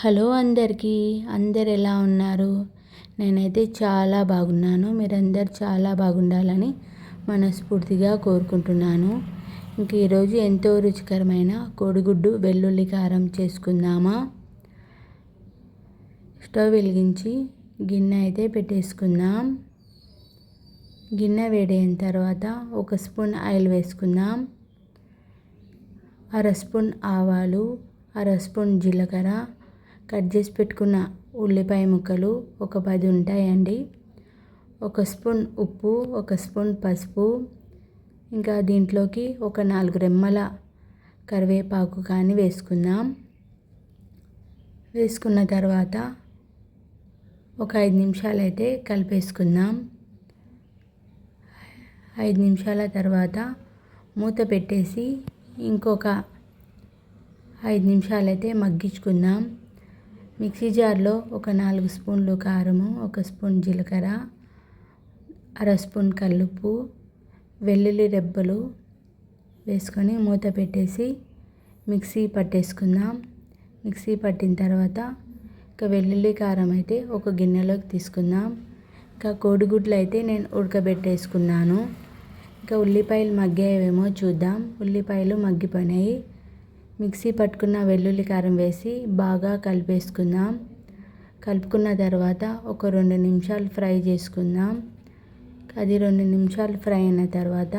Hello అందరికీ అందరు ఎలా ఉన్నారు? నేనైతే చాలా బాగున్నాను. మీరందరు చాలా బాగుండాలని మనస్ఫూర్తిగా కోరుకుంటున్నాను. ఇంక ఈరోజు ఎంతో రుచికరమైన కోడిగుడ్డు వెల్లుల్లి కారం చేసుకుందామా? స్టవ్ వెలిగించి గిన్నె అయితే పెట్టేసుకుందాం. గిన్నె వేడైన తర్వాత ఒక స్పూన్ ఆయిల్ వేసుకుందాం. అర స్పూన్ ఆవాలు అర స్పూన్ జీలకర్ర కట్ చేసి పెట్టుకున్న ఉల్లిపాయ ముక్కలు ఒక పది ఉంటాయండి. ఒక స్పూన్ ఉప్పు ఒక స్పూన్ పసుపు ఇంకా దీంట్లోకి ఒక నాలుగు రెమ్మల కరివేపాకు కానీ వేసుకుందాం. వేసుకున్న తర్వాత ఒక ఐదు నిమిషాలు అయితే కలిపేసుకుందాం. ఐదు నిమిషాల తర్వాత మూత పెట్టేసి ఇంకొక ఐదు నిమిషాలు అయితే మగ్గించుకుందాం. మిక్సీ జార్లో ఒక నాలుగు స్పూన్లు కారము ఒక స్పూన్ జీలకర్ర అర స్పూన్ కల్లుప్పు వెల్లుల్లి రెబ్బలు వేసుకొని మూత పెట్టేసి మిక్సీ పట్టేసుకుందాం. మిక్సీ పట్టిన తర్వాత ఇక వెల్లుల్లి కారం అయితే ఒక గిన్నెలోకి తీసుకుందాం. ఇంకా కోడిగుడ్లు అయితే నేను ఉడకబెట్టేసుకున్నాను. ఇంకా ఉల్లిపాయలు మగ్గాయేమో చూద్దాం. ఉల్లిపాయలు మగ్గిపోయినాయి. మిక్సీ పట్టుకున్న వెల్లుల్లి కారం వేసి బాగా కలిపేసుకుందాం. కలుపుకున్న తర్వాత ఒక రెండు నిమిషాలు ఫ్రై చేసుకుందాం. అది రెండు నిమిషాలు ఫ్రై అయిన తర్వాత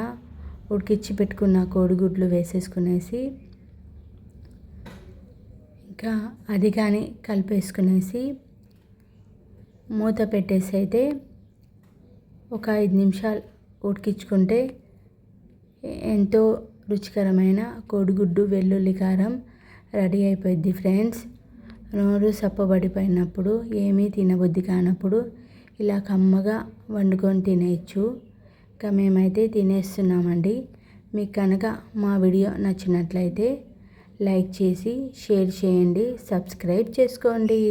ఉడికిచ్చి పెట్టుకున్న కోడిగుడ్లు వేసేసుకునేసి ఇంకా అది కానీ కలిపేసుకునేసి మూత పెట్టేసి అయితే ఒక ఐదు నిమిషాలు ఉడికించుకుంటే ఎంతో రుచికరమైన కోడిగుడ్డు వెల్లుల్లి కారం రెడీ అయిపోయింది ఫ్రెండ్స్. నోరు సప్పబడిపోయినప్పుడు ఏమీ తినబుద్ధి కానప్పుడు ఇలా కమ్మగా వండుకొని తినేయచ్చు. ఇంకా మేమైతే తినేస్తున్నామండి. మీకు కనుక మా వీడియో నచ్చినట్లయితే లైక్ చేసి షేర్ చేయండి సబ్స్క్రైబ్ చేసుకోండి.